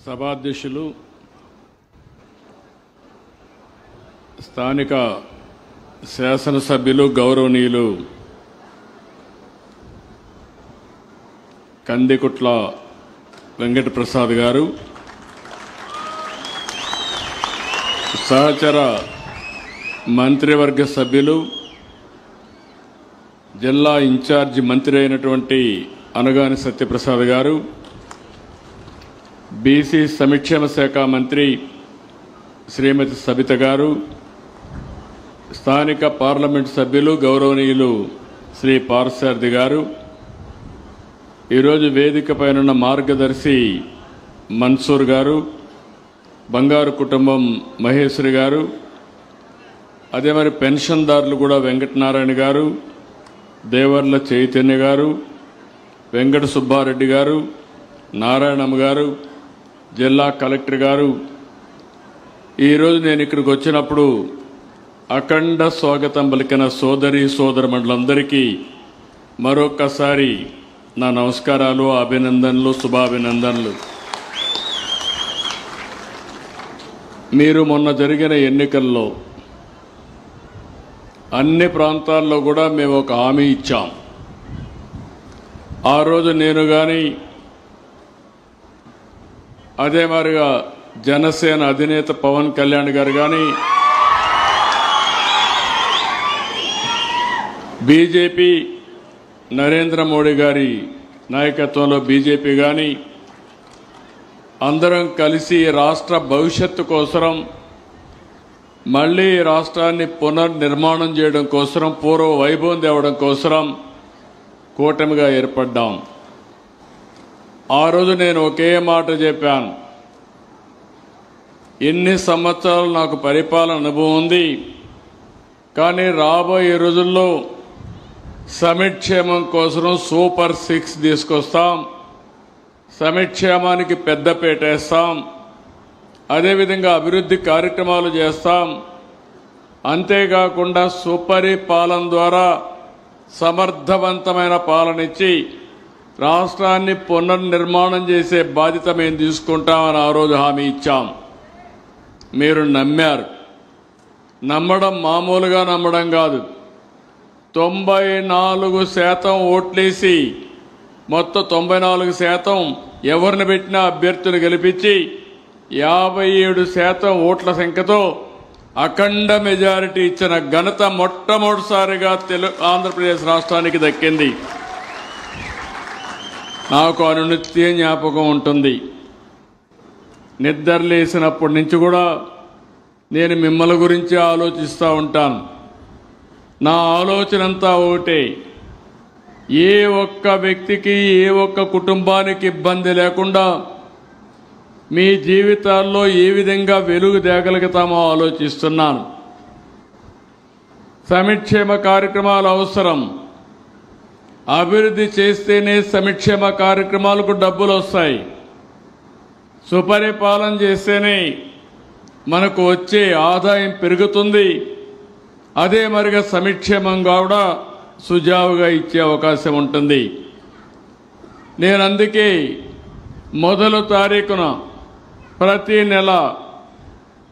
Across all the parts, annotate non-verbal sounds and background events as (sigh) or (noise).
సభాధ్యక్షులు స్థానిక శాసనసభ్యులు గౌరవనీయులు కందికుట్ల వెంకటప్రసాద్ గారు సహచర మంత్రివర్గ సభ్యులు జిల్లా ఇన్ఛార్జి మంత్రి అయినటువంటి అనగాని సత్యప్రసాద్ గారు బీసీ సంక్షేమ శాఖ మంత్రి శ్రీమతి సబిత గారు స్థానిక పార్లమెంట్ సభ్యులు గౌరవనీయులు శ్రీ పార్సారథి గారు ఈరోజు వేదిక పైన మార్గదర్శి మన్సూర్ గారు బంగారు కుటుంబం మహేశ్వరి గారు అదే మరి పెన్షన్దారులు కూడా వెంకటనారాయణ గారు దేవర్ల చైతన్య గారు వెంకట సుబ్బారెడ్డి గారు నారాయణమ్మ గారు జిల్లా కలెక్టర్ గారు ఈరోజు నేను ఇక్కడికి వచ్చినప్పుడు అఖండ స్వాగతం పలికిన సోదరి సోదరమండలందరికీ మరొక్కసారి నా నమస్కారాలు అభినందనలు శుభాభినందనలు. మీరు మొన్న జరిగిన ఎన్నికల్లో అన్ని ప్రాంతాల్లో కూడా మేము ఒక హామీ ఇచ్చాం. ఆ రోజు నేను కానీ అదే మాదిరిగా జనసేన అధినేత పవన్ కళ్యాణ్ గారు కానీ బీజేపీ నరేంద్ర మోడీ గారి నాయకత్వంలో బీజేపీ కానీ అందరం కలిసి రాష్ట్ర భవిష్యత్తు కోసరం మళ్ళీ రాష్ట్రాన్ని పునర్నిర్మాణం చేయడం కోసరం పూర్వ వైభవం తేవడం కోసరం కూటమిగా ఏర్పడ్డాం. ఆ రోజు నేను ఒకే మాట చెప్పాను. ఎన్ని సంవత్సరాలు నాకు పరిపాలన అనుభవం ఉంది. కానీ రాబోయే రోజుల్లో సమిక్షేమం కోసం సూపర్ సిక్స్ తీసుకొస్తాం. సమిక్షేమానికి పెద్ద వేస్తాం అదేవిధంగా అభివృద్ధి కార్యక్రమాలు చేస్తాం. అంతేకాకుండా సుపరిపాలన ద్వారా సమర్థవంతమైన పాలన ఇచ్చి రాష్ట్రాన్ని పునర్నిర్మాణం చేసే బాధ్యత మేము తీసుకుంటామని ఆ రోజు హామీ ఇచ్చాం. మీరు నమ్మారు. నమ్మడం మామూలుగా నమ్మడం కాదు. తొంభై నాలుగు శాతం ఓట్లేసి మొత్తం తొంభై నాలుగు శాతం ఎవరిని పెట్టినా అభ్యర్థులు గెలిపించి యాభై ఏడు శాతం ఓట్ల సంఖ్యతో అఖండ మెజారిటీ ఇచ్చిన ఘనత మొట్టమొదటిసారిగా తెలు ఆంధ్రప్రదేశ్ రాష్ట్రానికి దక్కింది. నాకు అనునిత్య జ్ఞాపకం ఉంటుంది. నిద్ర లేసినప్పటి నుంచి కూడా నేను మిమ్మల్ని గురించి ఆలోచిస్తూ ఉంటాను. నా ఆలోచన అంతా ఒకటే. ఏ ఒక్క వ్యక్తికి ఏ ఒక్క కుటుంబానికి ఇబ్బంది లేకుండా మీ జీవితాల్లో ఏ విధంగా వెలుగు తేగలుగుతామో ఆలోచిస్తున్నాను. సమిక్షేమ కార్యక్రమాలు అవసరం. అభివృద్ధి చేస్తేనే సంక్షేమ కార్యక్రమాలకు డబ్బులు వస్తాయి. సుపరిపాలన చేస్తేనే మనకు వచ్చే ఆదాయం పెరుగుతుంది. అదే మరిగా సంక్షేమంగా కూడా సుజావుగా ఇచ్చే అవకాశం ఉంటుంది. నేను అందుకే మొదలు తారీఖున ప్రతి నెల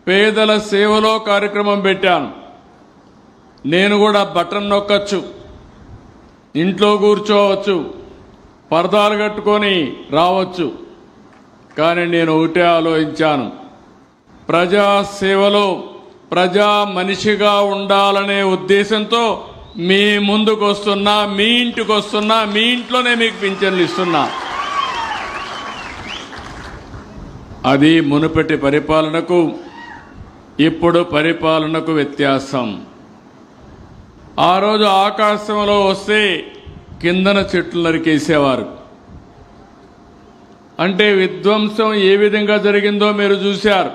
పేదల సేవలో కార్యక్రమం పెట్టాను. నేను కూడా బటన్ నొక్కచ్చు. ఇంట్లో కూర్చోవచ్చు పరదాలు కట్టుకొని రావచ్చు. కానీ నేను ఒకటే ఆలోచించాను. ప్రజా సేవలో ప్రజా మనిషిగా ఉండాలనే ఉద్దేశంతో మీ ముందుకు వస్తున్నా మీ ఇంటికి వస్తున్నా మీ ఇంట్లోనే మీకు పింఛన్లు ఇస్తున్నా. అది మునుపటి పరిపాలనకు ఇప్పుడు పరిపాలనకు వ్యత్యాసం. ఆ రోజు ఆకాశంలో వస్తే కిందన చెట్లు నరికేసేవారు. అంటే విధ్వంసం ఏ విధంగా జరిగిందో మీరు చూశారు.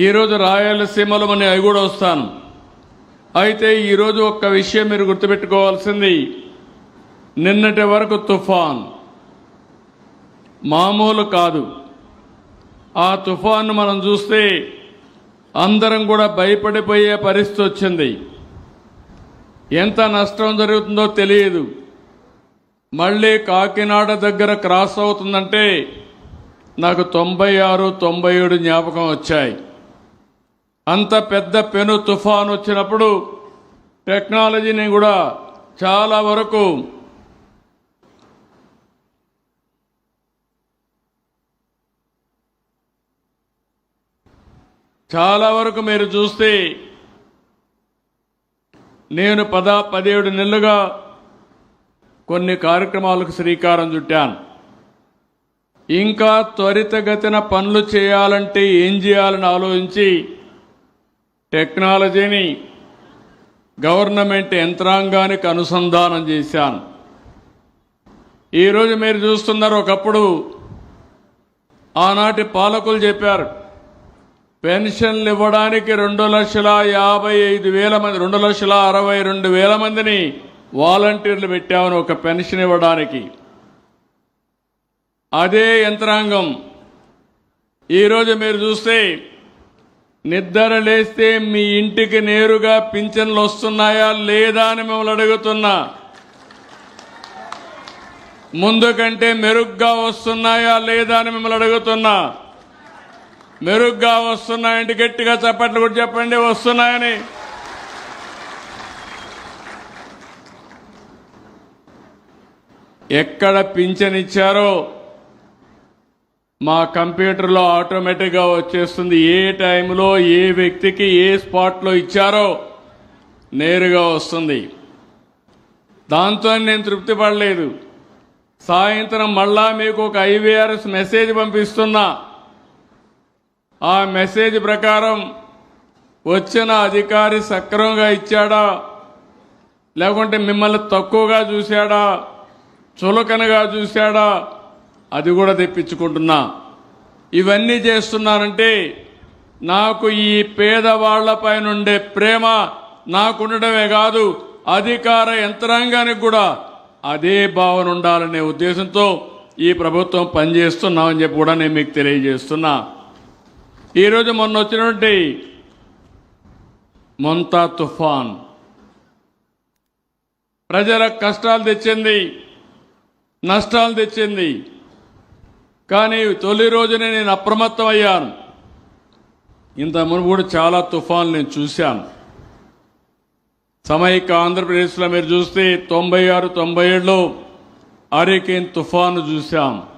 ఈరోజు రాయలసీమలో మన అవి కూడా వస్తాను. అయితే ఈరోజు ఒక్క విషయం మీరు గుర్తుపెట్టుకోవాల్సింది. నిన్నటి వరకు తుఫాన్. మామూలు కాదు. ఆ తుఫాన్ను మనం చూస్తే అందరం కూడా భయపడిపోయే పరిస్థితి వచ్చింది. ఎంత నష్టం జరుగుతుందో తెలియదు. మళ్ళీ కాకినాడ దగ్గర క్రాస్ అవుతుందంటే నాకు తొంభై ఆరు తొంభై ఏడు జ్ఞాపకం వచ్చాయి. అంత పెద్ద పెను తుఫాన్ వచ్చినప్పుడు టెక్నాలజీని కూడా చాలా వరకు చాలా వరకు మీరు చూస్తే నేను పద పదిహేడు నెలలుగా కొన్ని కార్యక్రమాలకు శ్రీకారం చుట్టాను. ఇంకా త్వరితగతిన పనులు చేయాలంటే ఏం చేయాలని ఆలోచించి టెక్నాలజీని గవర్నమెంట్ యంత్రాంగానికి అనుసంధానం చేశాను. ఈరోజు మీరు చూస్తున్నారు ఒకప్పుడు ఆనాటి పాలకులు చెప్పారు పెన్షన్లు ఇవ్వడానికి రెండు లక్షల యాభై ఐదు వేల మంది రెండు లక్షల అరవై రెండు వేల మందిని వాలంటీర్లు పెట్టామని ఒక పెన్షన్ ఇవ్వడానికి. అదే యంత్రాంగం. ఈరోజు మీరు చూస్తే నిద్ర లేస్తే మీ ఇంటికి నేరుగా పింఛన్లు వస్తున్నాయా లేదా అని మిమ్మల్ని అడుగుతున్నా. ముందు కంటే మెరుగ్గా వస్తున్నాయా లేదా అని మిమ్మల్ని అడుగుతున్నా. మెరుగ్గా వస్తున్నాయంటే గట్టిగా చప్పట్లు కూడా చెప్పండి వస్తున్నాయని. ఎక్కడ పింఛన్ ఇచ్చారో మా కంప్యూటర్లో ఆటోమేటిక్గా వచ్చేస్తుంది. ఏ టైంలో ఏ వ్యక్తికి ఏ స్పాట్లో ఇచ్చారో నేరుగా వస్తుంది. దాంతో నేను తృప్తి పడలేదు. సాయంత్రం మళ్ళా మీకు ఒక ఐవీఆర్ఎస్ మెసేజ్ పంపిస్తున్నా. ఆ మెసేజ్ ప్రకారం వచ్చిన అధికారి సక్రమంగా ఇచ్చాడా? లేకుంటే మిమ్మల్ని తక్కువగా చూశాడా? చులకనగా చూశాడా? అది కూడా తెప్పించుకుంటున్నా. ఇవన్నీ చేస్తున్నానంటే నాకు ఈ పేదవాళ్ళపైన ఉండే ప్రేమ నాకుండటమే కాదు అధికార యంత్రాంగానికి కూడా అదే భావన ఉండాలనే ఉద్దేశంతో ఈ ప్రభుత్వం పనిచేస్తున్నామని చెప్పి కూడా నేను మీకు తెలియజేస్తున్నా. ఈరోజు మొన్న వచ్చినటువంటి మొంతా తుఫాన్. ప్రజల కష్టాలు తెచ్చింది నష్టాలు తెచ్చింది. కానీ తొలి రోజునే నేను అప్రమత్తం అయ్యాను ఇంత మునుపు చాలా తుఫాన్లు నేను చూశాను. సమైక ఆంధ్రప్రదేశ్లో మీరు చూస్తే తొంభై ఆరు తొంభై ఏడులో అరికేన్ తుఫాను చూశాం.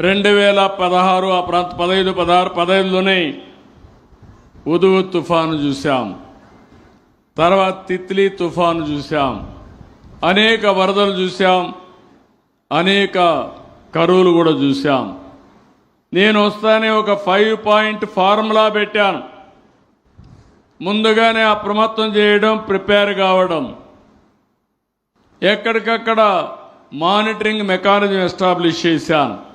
రెండు వేల పదహారు ఆ ప్రాంత పదహైదు పదహారు పదహైదులోనే ఉదువు తుఫాను చూసాం తర్వాత తిత్లీ తుఫాను చూసాం అనేక వరదలు చూశాం. అనేక కరువులు కూడా చూసాం నేను వస్తానే ఒక ఫైవ్ పాయింట్ ఫార్ములా పెట్టాను. ముందుగానే అప్రమత్తం చేయడం ప్రిపేర్ కావడం. ఎక్కడికక్కడ మానిటరింగ్ మెకానిజం ఎస్టాబ్లిష్ చేశాను.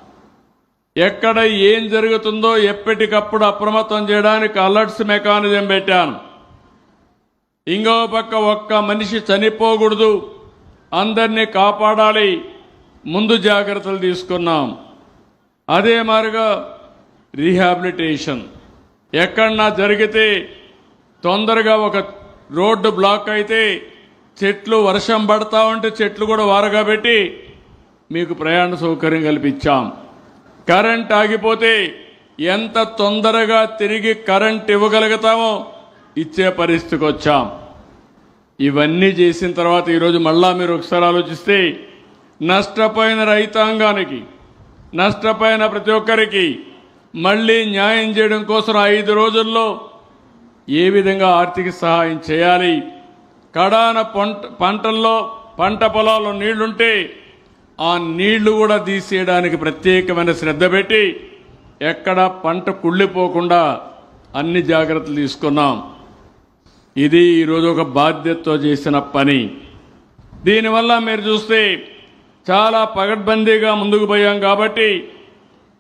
ఎక్కడ ఏం జరుగుతుందో ఎప్పటికప్పుడు అప్రమత్తం చేయడానికి అలర్ట్స్ మెకానిజం పెట్టాను. ఇంకో పక్క ఒక్క మనిషి చనిపోకూడదు. అందరినీ కాపాడాలి. ముందు జాగ్రత్తలు తీసుకున్నాం. అదే మాదిరిగా రీహాబిలిటేషన్. ఎక్కడన్నా జరిగితే తొందరగా ఒక రోడ్డు బ్లాక్ అయితే చెట్లు వర్షం పడతా ఉంటే చెట్లు కూడా వారగా పెట్టి మీకు ప్రయాణ సౌకర్యం కల్పించాం. కరెంట్ ఆగిపోతే ఎంత తొందరగా తిరిగి కరెంట్ ఇవ్వగలుగుతామో ఇచ్చే పరిస్థితికి వచ్చాం. ఇవన్నీ చేసిన తర్వాత ఈరోజు మళ్ళా మీరు ఒకసారి ఆలోచిస్తే నష్టపోయిన రైతాంగానికి నష్టపోయిన ప్రతి ఒక్కరికి మళ్ళీ న్యాయం చేయడం కోసం ఐదు రోజుల్లో ఏ విధంగా ఆర్థిక సహాయం చేయాలి? కడాన పంట పంటల్లో పంట పొలాల్లో నీళ్ళుంటే ఆ నీళ్ళు కూడా తీసేయడానికి ప్రత్యేకమైన శ్రద్ధ పెట్టి ఎక్కడ పంట కుళ్ళిపోకుండా అన్ని జాగ్రత్తలు తీసుకున్నాం. ఇది ఈరోజు ఒక బాధ్యతతో చేసిన పని. దీనివల్ల మీరు చూస్తే చాలా పగడ్బందీగా ముందుకు పోయాం కాబట్టి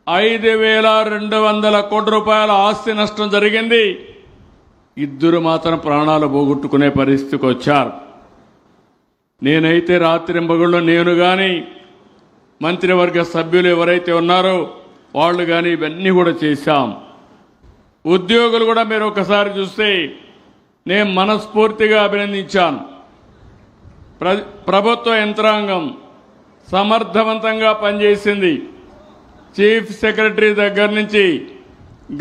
ఐదు వేల రెండు వందల కోట్ల రూపాయల ఆస్తి నష్టం జరిగింది. ఇద్దరు మాత్రం ప్రాణాలు పోగొట్టుకునే పరిస్థితికి వచ్చారు. నేనైతే రాత్రింబగుళ్ళు నేను కానీ మంత్రివర్గ సభ్యులు ఎవరైతే ఉన్నారో వాళ్ళు కానీ ఇవన్నీ కూడా చేశాం. ఉద్యోగులు కూడా మీరు ఒకసారి చూస్తే నేను మనస్ఫూర్తిగా అభినందించాను. ప్ర ప్రభుత్వ యంత్రాంగం సమర్థవంతంగా పనిచేసింది. చీఫ్ సెక్రటరీ దగ్గర నుంచి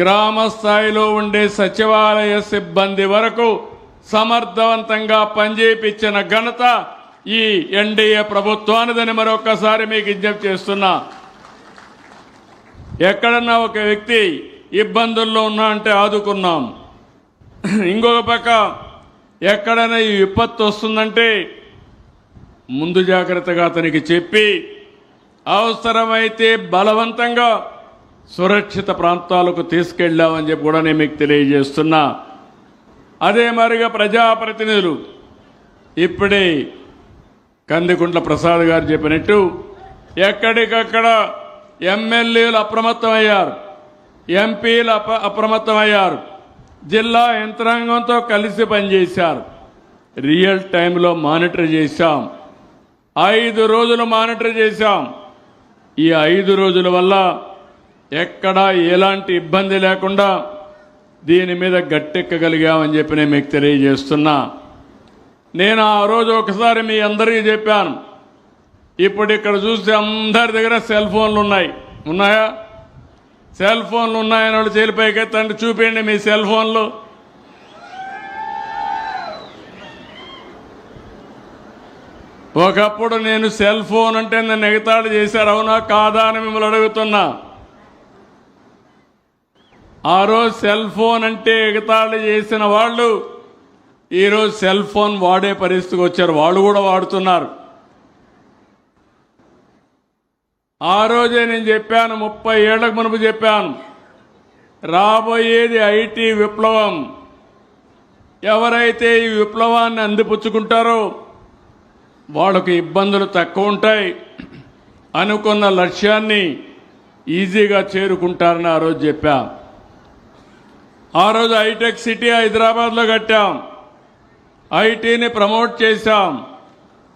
గ్రామ స్థాయిలో ఉండే సచివాలయ సిబ్బంది వరకు సమర్థవంతంగా పనిచేయించిన ఘనత ఈ ఎన్డీఏ ప్రభుత్వానిదని మరొకసారి మీకు విజ్ఞప్తి చేస్తున్నా. ఎక్కడన్నా ఒక వ్యక్తి ఇబ్బందుల్లో ఉన్నా అంటే ఆదుకున్నాం. ఇంకొక పక్క ఎక్కడైనా ఈ విపత్తు వస్తుందంటే ముందు జాగ్రత్తగా అతనికి చెప్పి అవసరమైతే బలవంతంగా సురక్షిత ప్రాంతాలకు తీసుకెళ్ళామని చెప్పి కూడా నేను మీకు తెలియజేస్తున్నా. అదే మరిగా ప్రజాప్రతినిధులు ఇప్పుడే కందికుంట్ల ప్రసాద్ గారు చెప్పినట్టు ఎక్కడికక్కడ ఎమ్మెల్యేలు అప్రమత్తమయ్యారు ఎంపీలు అప అప్రమత్తమయ్యారు జిల్లా యంత్రాంగంతో కలిసి పనిచేశారు. రియల్ టైంలో మానిటర్ చేశాం. ఐదు రోజులు మానిటర్ చేశాం. ఈ ఐదు రోజుల వల్ల ఎక్కడా ఎలాంటి ఇబ్బంది లేకుండా దీని మీద గట్టెక్కగలిగామని చెప్పి నేను మీకు తెలియజేస్తున్నా. నేను ఆ రోజు ఒకసారి మీ అందరికీ చెప్పాను. ఇప్పుడు ఇక్కడ చూస్తే అందరి దగ్గర సెల్ ఫోన్లు ఉన్నాయి. ఉన్నాయా? సెల్ ఫోన్లు ఉన్నాయని వాళ్ళు చేలిపైకి ఎత్తండి చూపించండి మీ సెల్ ఫోన్లు. ఒకప్పుడు నేను సెల్ ఫోన్ అంటే నన్ను ఎగతాడు చేశారు అవునా కాదా అని మిమ్మల్ని అడుగుతున్నా. ఆ రోజు సెల్ ఫోన్ అంటే ఎగతాళి చేసిన వాళ్ళు ఈరోజు సెల్ ఫోన్ వాడే పరిస్థితికి వచ్చారు. వాళ్ళు కూడా వాడుతున్నారు. ఆ రోజే నేను చెప్పాను ముప్పై ఏళ్ళకు మునుపు చెప్పాను. రాబోయేది ఐటీ విప్లవం. ఎవరైతే ఈ విప్లవాన్ని అందిపుచ్చుకుంటారో వాళ్ళకు ఇబ్బందులు తక్కువ ఉంటాయి. అనుకున్న లక్ష్యాన్ని ఈజీగా చేరుకుంటారని ఆ రోజు చెప్పాం. ఆ రోజు హైటెక్ సిటీ హైదరాబాద్లో కట్టాం. ఐటీని ప్రమోట్ చేశాం.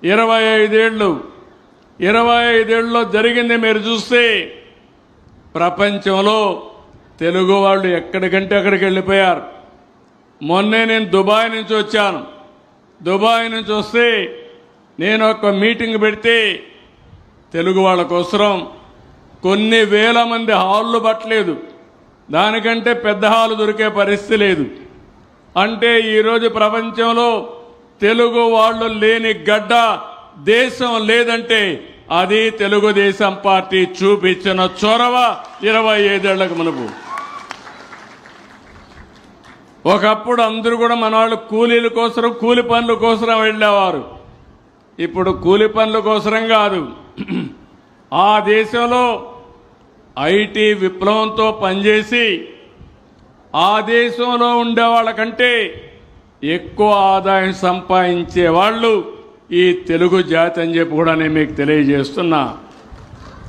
ఇరవై ఐదేళ్ళు. ఇరవై ఐదేళ్ళలో జరిగింది మీరు చూస్తే ప్రపంచంలో తెలుగు వాళ్ళు ఎక్కడికంటే అక్కడికి వెళ్ళిపోయారు. మొన్నే నేను దుబాయ్ నుంచి వచ్చాను. దుబాయ్ నుంచి వస్తే నేను ఒక మీటింగ్ పెడితే తెలుగు వాళ్ళ కోసం కొన్ని వేల మంది హాళ్ళు పట్టలేదు. దానికంటే పెద్ద హాలు దొరికే పరిస్థితి లేదు. అంటే ఈరోజు ప్రపంచంలో తెలుగు వాళ్ళు లేని గడ్డ దేశం లేదంటే అది తెలుగుదేశం పార్టీ చూపించిన చొరవ ఇరవై ఐదేళ్ళకు మునుపు. ఒకప్పుడు అందరూ కూడా మన వాళ్ళు కూలీల కోసం కూలి పనుల కోసం వెళ్ళేవారు. ఇప్పుడు కూలి పనుల కోసరం కాదు. ఆ దేశంలో ఐటీ విప్లవంతో పనిచేసి ఆ దేశంలో ఉండే వాళ్ళకంటే ఎక్కువ ఆదాయం సంపాదించే వాళ్ళు ఈ తెలుగు జాతి అని చెప్పి కూడా నేను మీకు తెలియజేస్తున్నా.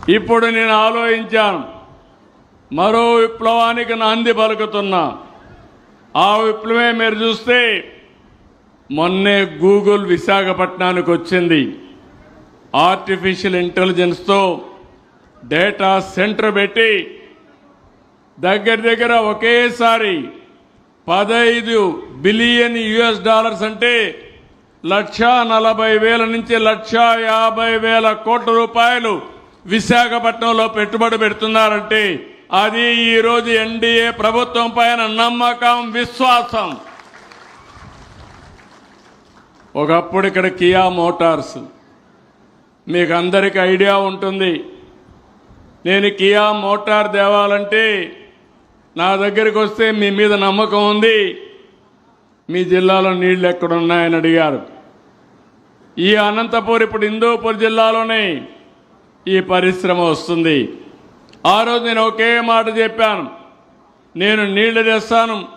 ఇప్పుడు నేను ఆలోచించాను. మరో విప్లవానికి నాంది పలుకుతున్నా. ఆ విప్లవమే మీరు చూస్తే మొన్నే గూగుల్ విశాఖపట్నానికి వచ్చింది. ఆర్టిఫిషియల్ ఇంటెలిజెన్స్తో డేటా సెంటర్ పెట్టి దగ్గర దగ్గర ఒకేసారి పదైదు బిలియన్ యుఎస్ డాలర్స్ అంటే లక్ష నలభై వేల నుంచి లక్ష యాభై వేల కోట్ల రూపాయలు విశాఖపట్నంలో పెట్టుబడి పెడుతున్నారంటే అది ఈరోజు ఎన్డీఏ ప్రభుత్వం పైన నమ్మకం విశ్వాసం. ఒకప్పుడు ఇక్కడ కియా మోటార్స్. మీకు అందరికీ ఐడియా ఉంటుంది. నేను కియా మోటార్ తేవాలంటే నా దగ్గరికి వస్తే మీ మీద నమ్మకం ఉంది. మీ జిల్లాలో నీళ్ళు ఎక్కడున్నాయని అడిగారు. ఈ అనంతపూర్ ఇప్పుడు హిందూపూర్ జిల్లాలోనే ఈ పరిశ్రమ వస్తుంది. ఆ రోజు నేను ఒకే మాట చెప్పాను. నేను నీళ్ళు తెస్తాను.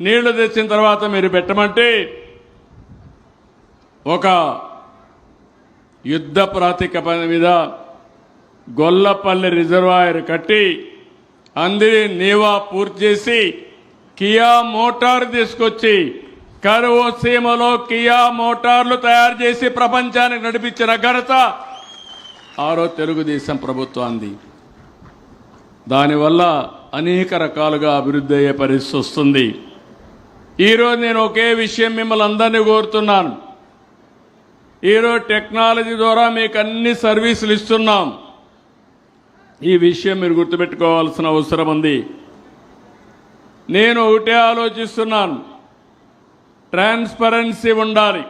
నీళ్ళు తెచ్చిన తర్వాత మీరు పెట్టమంటే ఒక యుద్ధ ప్రాతిపదిక మీద గొల్లపల్లి రిజర్వాయర్ కట్టి అందరి నీవా పూర్తి చేసి కియా మోటార్ తీసుకొచ్చి కరువు సీమలో కియా మోటార్లు తయారు చేసి ప్రపంచానికి నడిపించిన ఘనత ఆరో తెలుగుదేశం ప్రభుత్వాన్ని దానివల్ల అనేక రకాలుగా అభివృద్ధి అయ్యే పరిస్థితి వస్తుంది. ఈరోజు నేను ఒకే విషయం మిమ్మల్ని అందరినీ కోరుతున్నాను. ఈరోజు టెక్నాలజీ ద్వారా మీకు అన్ని సర్వీసులు ఇస్తున్నాం. ఈ విషయం మీరు గుర్తుపెట్టుకోవాల్సిన అవసరం ఉంది. నేను ఒకటే ఆలోచిస్తున్నాను. ట్రాన్స్పరెన్సీ ఉండాలి.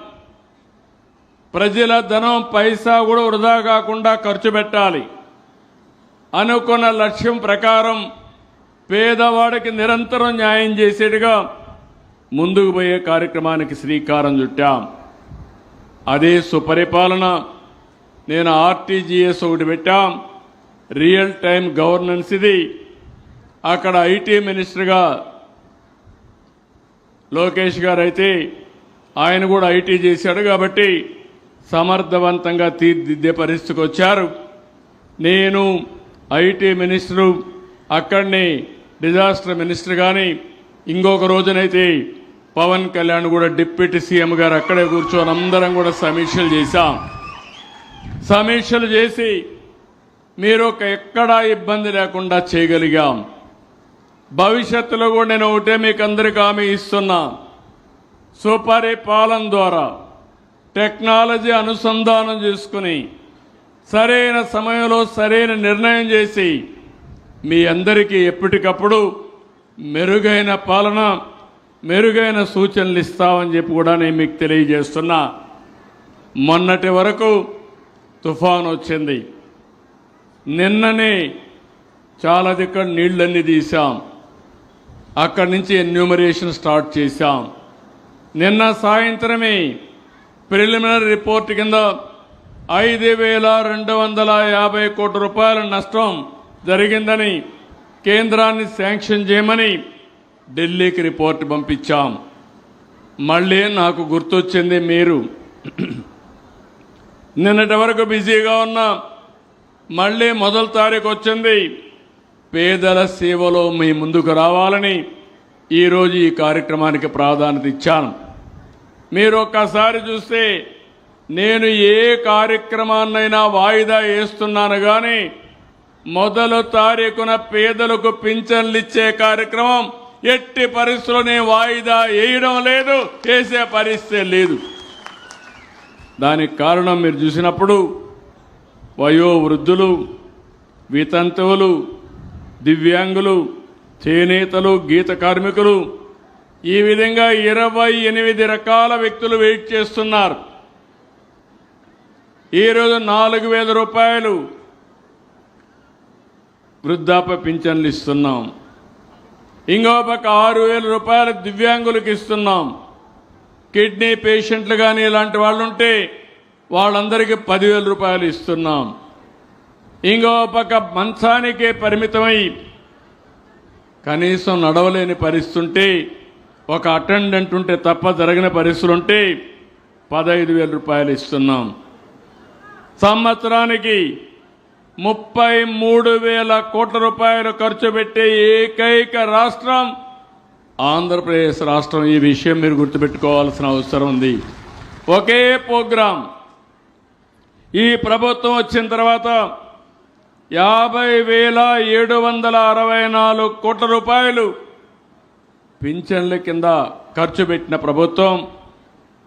ప్రజల ధనం పైసా కూడా వృధా కాకుండా ఖర్చు పెట్టాలి. అనుకున్న లక్ష్యం ప్రకారం పేదవాడికి నిరంతరం న్యాయం చేసేట్టుగా ముందుకు పోయే కార్యక్రమానికి శ్రీకారం చుట్టాం. అదే సుపరిపాలన నేను ఆర్టీజీఎస్ ఒకటి పెట్టాం. రియల్ టైం గవర్నెన్స్ ఇది. అక్కడ ఐటీ మినిస్టర్గా లోకేష్ గారు అయితే ఆయన కూడా ఐటీ చేశాడు కాబట్టి సమర్థవంతంగా తీర్దిద్దే పరిస్థితికి వచ్చారు. నేను ఐటీ మినిస్టరు అక్కడిని డిజాస్టర్ మినిస్టర్ కానీ ఇంకొక రోజునైతే పవన్ కళ్యాణ్ కూడా డిప్యూటీ సీఎం గారు అక్కడే కూర్చొని అందరం కూడా సమీక్షలు చేశాం. సమీక్షలు చేసి మీరు ఒక ఎక్కడా ఇబ్బంది లేకుండా చేయగలిగాం. భవిష్యత్తులో కూడా నేను ఒకటే మీకు అందరికీ హామీ ఇస్తున్నా. సుపరిపాలన ద్వారా టెక్నాలజీ అనుసంధానం చేసుకుని సరైన సమయంలో సరైన నిర్ణయం చేసి మీ అందరికీ ఎప్పటికప్పుడు మెరుగైన పాలన మెరుగైన సూచనలు ఇస్తామని చెప్పి కూడా నేను మీకు తెలియజేస్తున్నా. మొన్నటి వరకు తుఫాను వచ్చింది. నిన్ననే చాలా దగ్గర నీళ్ళన్నీ తీసాం అక్కడి నుంచి ఎన్యూమరేషన్ స్టార్ట్ చేశాం. నిన్న సాయంత్రమే ప్రిలిమినరీ రిపోర్ట్ కింద ఐదు వేల రెండు వందల యాభై కోట్ల రూపాయల నష్టం జరిగిందని కేంద్రాన్ని శాంక్షన్ చేయమని ఢిల్లీకి రిపోర్ట్ పంపించాం. మళ్ళీ నాకు గుర్తొచ్చింది మీరు. (clears throat) నిన్నటి వరకు బిజీగా ఉన్నా మళ్ళీ మొదటి తారీఖు వచ్చింది. పేదల సేవలో మీ ముందుకు రావాలని ఈరోజు ఈ కార్యక్రమానికి ప్రాధాన్యత ఇచ్చాను. మీరు ఒక్కసారి చూస్తే నేను ఏ కార్యక్రమాన్నైనా వాయిదా వేస్తున్నాను కానీ మొదలు తారీఖున పేదలకు పింఛన్లు ఇచ్చే కార్యక్రమం ఎట్టి పరిస్థితుల్లో నేను వాయిదా వేయడం లేదు వేసే పరిస్థితి లేదు. దానికి కారణం మీరు చూసినప్పుడు వయోవృద్ధులు వితంతువులు దివ్యాంగులు చేనేతలు గీత కార్మికులు ఈ విధంగా ఇరవై ఎనిమిది రకాల వ్యక్తులు వెయిట్ చేస్తున్నారు. ఈరోజు నాలుగు వేల రూపాయలు వృద్ధాప్య పింఛన్లు ఇస్తున్నాం. ఇంకో పక్క ఆరు వేల రూపాయలు దివ్యాంగులకు ఇస్తున్నాం. కిడ్నీ పేషెంట్లు కానీ ఇలాంటి వాళ్ళు ఉంటే వాళ్ళందరికీ పదివేల రూపాయలు ఇస్తున్నాం. ఇంకో పక్క మంచానికే పరిమితమై కనీసం నడవలేని పరిస్థితుంటే ఒక అటెండెంట్ ఉంటే తప్ప జరిగిన పరిస్థితులు ఉంటే పదహైదు వేల రూపాయలు ఇస్తున్నాం. సంవత్సరానికి ముప్పై మూడు వేల కోట్ల రూపాయలు ఖర్చు పెట్టే ఏకైక రాష్ట్రం ఆంధ్రప్రదేశ్ రాష్ట్రం. ఈ విషయం మీరు గుర్తుపెట్టుకోవాల్సిన అవసరం ఉంది. ఒకే ప్రోగ్రాం. ఈ ప్రభుత్వం వచ్చిన తర్వాత యాభై వేల ఏడు వందల అరవై నాలుగు కోట్ల రూపాయలు పింఛన్ల కింద ఖర్చు పెట్టిన ప్రభుత్వం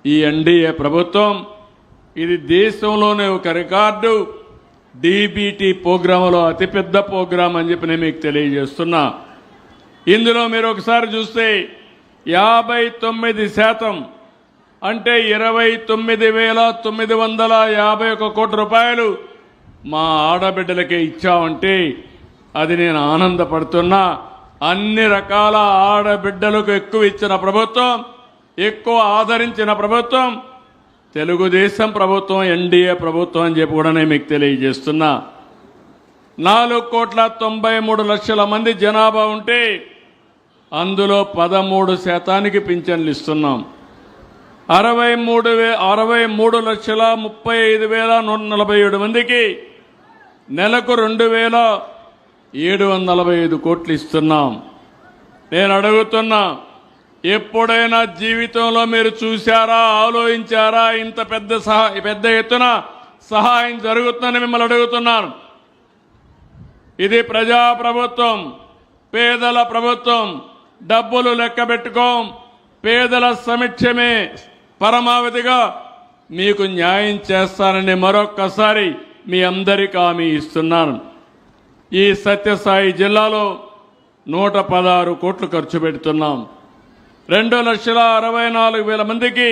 ఈ ఎన్డీఏ ప్రభుత్వం. ఇది దేశంలోనే ఒక రికార్డు. డీబీటీ ప్రోగ్రాంలో అతిపెద్ద ప్రోగ్రాం అని చెప్పి నేను మీకు తెలియజేస్తున్నా. ఇందులో మీరు ఒకసారి చూస్తే యాభై తొమ్మిది శాతం అంటే ఇరవై తొమ్మిది వేల తొమ్మిది వందల యాభై ఒక కోటి రూపాయలు మా ఆడబిడ్డలకే ఇచ్చామంటే అది నేను ఆనందపడుతున్నా. అన్ని రకాల ఆడబిడ్డలకు ఎక్కువ ఇచ్చిన ప్రభుత్వం ఎక్కువ ఆదరించిన ప్రభుత్వం తెలుగుదేశం ప్రభుత్వం ఎన్డీఏ ప్రభుత్వం అని చెప్పి కూడా నేను మీకు తెలియజేస్తున్నా. నాలుగు కోట్ల తొంభై మూడు లక్షల మంది జనాభా ఉంటే అందులో పదమూడు శాతానికి పింఛన్లు ఇస్తున్నాం. అరవై మూడు వే అరవై మూడు లక్షల ముప్పై ఐదు వేల నూట నలభై ఏడు మందికి నెలకు రెండు వేల ఏడు వందల నలభై ఐదు కోట్లు ఇస్తున్నాం. నేను అడుగుతున్నా ఎప్పుడైనా జీవితంలో మీరు చూశారా ఆలోచించారా? ఇంత పెద్ద సహా పెద్ద ఎత్తున సహాయం జరుగుతుందని మిమ్మల్ని అడుగుతున్నాను. ఇది ప్రజా ప్రభుత్వం పేదల ప్రభుత్వం డబ్బులు లెక్క పెట్టుకోం పేదల సమీక్షమే పరమావధిగా మీకు న్యాయం చేస్తానని మరొక్కసారి మీ అందరికీ హామీ ఇస్తున్నాను. ఈ సత్యసాయి జిల్లాలో నూట పదహారు కోట్లు ఖర్చు పెడుతున్నాం. రెండు లక్షల అరవై నాలుగు వేల మందికి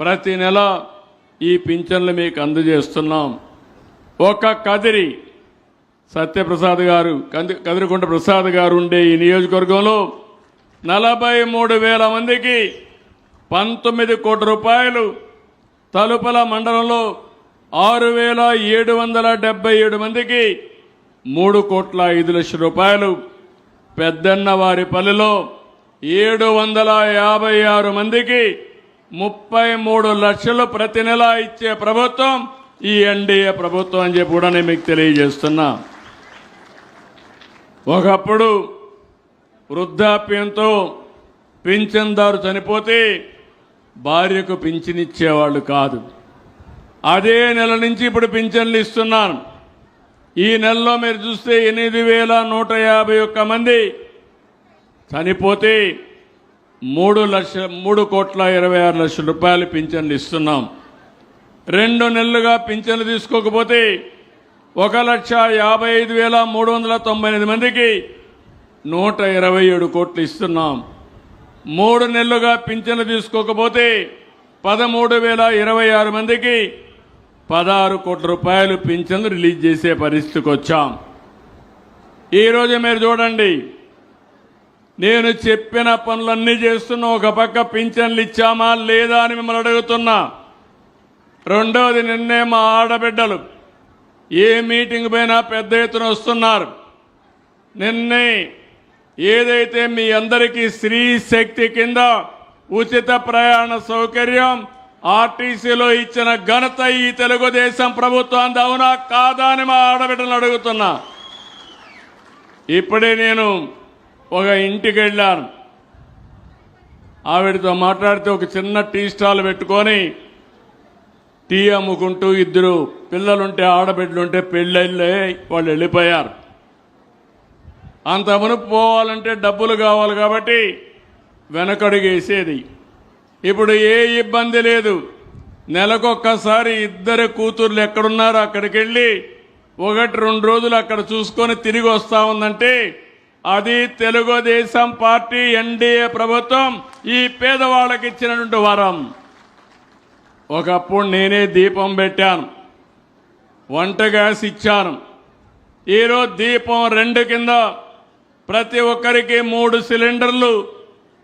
ప్రతి నెల ఈ పింఛన్లు మీకు అందజేస్తున్నాం. ఒక కదిరి సత్యప్రసాద్ గారు కంది కదిరికొండ ప్రసాద్ గారు ఉండే ఈ నియోజకవర్గంలో నలభై మూడు వేల మందికి పంతొమ్మిది కోట్ల రూపాయలు తలుపల మండలంలో ఆరు వేల ఏడు వందల డెబ్బై ఏడు మందికి మూడు కోట్ల ఐదు లక్షల రూపాయలు. పెద్దన్న వారి పల్లెలో ఏడు వందల యాభై ఆరు మందికి ముప్పై మూడు లక్షలు ప్రతి నెల ఇచ్చే ప్రభుత్వం ఈ ఎన్డీఏ ప్రభుత్వం అని చెప్పి కూడా నేను మీకు తెలియజేస్తున్నా. ఒకప్పుడు వృద్ధాప్యంతో పింఛన్దారు చనిపోతే భార్యకు పింఛనిచ్చేవాళ్ళు కాదు. అదే నెల నుంచి ఇప్పుడు పింఛన్లు ఇస్తున్నాను. ఈ నెలలో మీరు చూస్తే ఎనిమిది వేల నూట యాభై ఒక్క మంది చనిపోతే మూడు లక్ష మూడు కోట్ల ఇరవై ఆరు లక్షల రూపాయలు పింఛన్లు ఇస్తున్నాం. రెండు నెలలుగా పింఛన్లు తీసుకోకపోతే ఒక లక్ష యాభై ఐదు వేల మూడు వందల తొంభై ఎనిమిది మందికి నూట ఇరవై ఏడు కోట్లు ఇస్తున్నాం. మూడు నెలలుగా పింఛన్లు తీసుకోకపోతే పదమూడు వేల ఇరవై ఆరు మందికి పదహారు కోట్ల రూపాయలు పింఛన్లు రిలీజ్ చేసే పరిస్థితికి వచ్చాం. ఈరోజు మీరు చూడండి నేను చెప్పిన పనులన్నీ చేస్తున్నా ఒక పక్క పింఛన్లు ఇచ్చామా లేదా అని మిమ్మల్ని అడుగుతున్నా. రెండవది నిన్నే మా ఆడబిడ్డలు ఏ మీటింగ్ పోయినా పెద్ద ఎత్తున వస్తున్నారు. నిన్నే ఏదైతే మీ అందరికీ స్త్రీ శక్తి కింద ఉచిత ప్రయాణ సౌకర్యం ఆర్టీసీలో ఇచ్చిన ఘనత ఈ తెలుగుదేశం ప్రభుత్వం అవునా కాదా అని మా ఆడబిడ్డలు అడుగుతున్నా. ఇప్పుడే నేను ఒక ఇంటికి వెళ్ళాను. ఆవిడతో మాట్లాడితే ఒక చిన్న టీ స్టాల్ పెట్టుకొని టీ అమ్ముకుంటూ ఇద్దరు పిల్లలుంటే ఆడబిడ్డలుంటే పెళ్ళి వాళ్ళు వెళ్ళిపోయారు. అంత మునుపు పోవాలంటే డబ్బులు కావాలి కాబట్టి వెనకడుగేసేది. ఇప్పుడు ఏ ఇబ్బంది లేదు. నెలకొక్కసారి ఇద్దరు కూతుర్లు ఎక్కడున్నారో అక్కడికి వెళ్ళి ఒకటి రెండు రోజులు అక్కడ చూసుకొని తిరిగి వస్తా ఉందంటే అది తెలుగుదేశం పార్టీ ఎన్డీఏ ప్రభుత్వం ఈ పేదవాళ్ళకి ఇచ్చినటువంటి వరం. ఒకప్పుడు నేనే దీపం పెట్టాను. వంట గ్యాస్ ఇచ్చాను. ఈరోజు దీపం రెండు కింద ప్రతి ఒక్కరికి మూడు సిలిండర్లు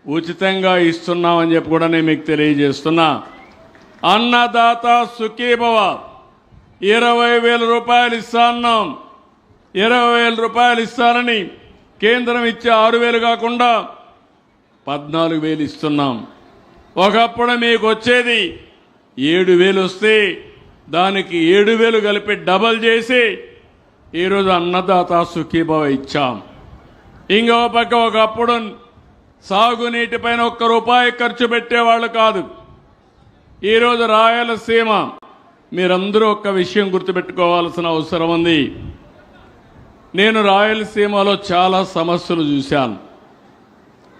ఉచితంగా ఇస్తున్నామని చెప్పి కూడా నేను మీకు తెలియజేస్తున్నా. అన్నదాత సుఖీభవ ఇరవై వేల రూపాయలు ఇస్తాన్నాం. ఇరవై వేల రూపాయలు ఇస్తానని కేంద్రం ఇచ్చే ఆరు వేలు కాకుండా పద్నాలుగు వేలు ఇస్తున్నాం. ఒకప్పుడు మీకు వచ్చేది ఏడు వేలు వస్తే దానికి ఏడు వేలు కలిపి డబల్ చేసి ఈరోజు అన్నదాత సుఖీభవ ఇచ్చాం. ఇంకో పక్క ఒకప్పుడు సాగునీటిపైన ఒక్క రూపాయి ఖర్చు పెట్టేవాళ్ళు కాదు. ఈరోజు రాయలసీమ మీరందరూ ఒక్క విషయం గుర్తుపెట్టుకోవాల్సిన అవసరం ఉంది. నేను రాయలసీమలో చాలా సమస్యలు చూశాను.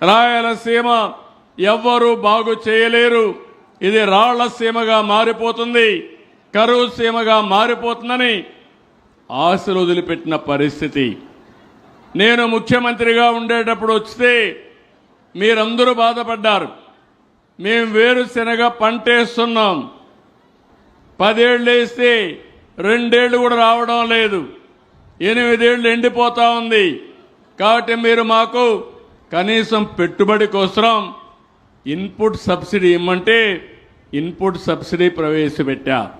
రాయలసీమ ఎవ్వరూ బాగు చేయలేరు. ఇది రాళ్ళసీమగా మారిపోతుంది కరువు సీమగా మారిపోతుందని ఆశలు వదిలిపెట్టిన పరిస్థితి. నేను ముఖ్యమంత్రిగా ఉండేటప్పుడు వస్తే మీరందరూ బాధపడ్డారు. మేము వేరుశెనగ పంటేస్తున్నాం. పదేళ్ళు వేస్తే రెండేళ్ళు కూడా రావడం లేదు. ఎనిమిదేళ్ళు ఎండిపోతా ఉంది. కాబట్టి మీరు మాకు కనీసం పెట్టుబడి కోసం ఇన్పుట్ సబ్సిడీ ఇమ్మంటే ఇన్పుట్ సబ్సిడీ ప్రవేశపెట్టా.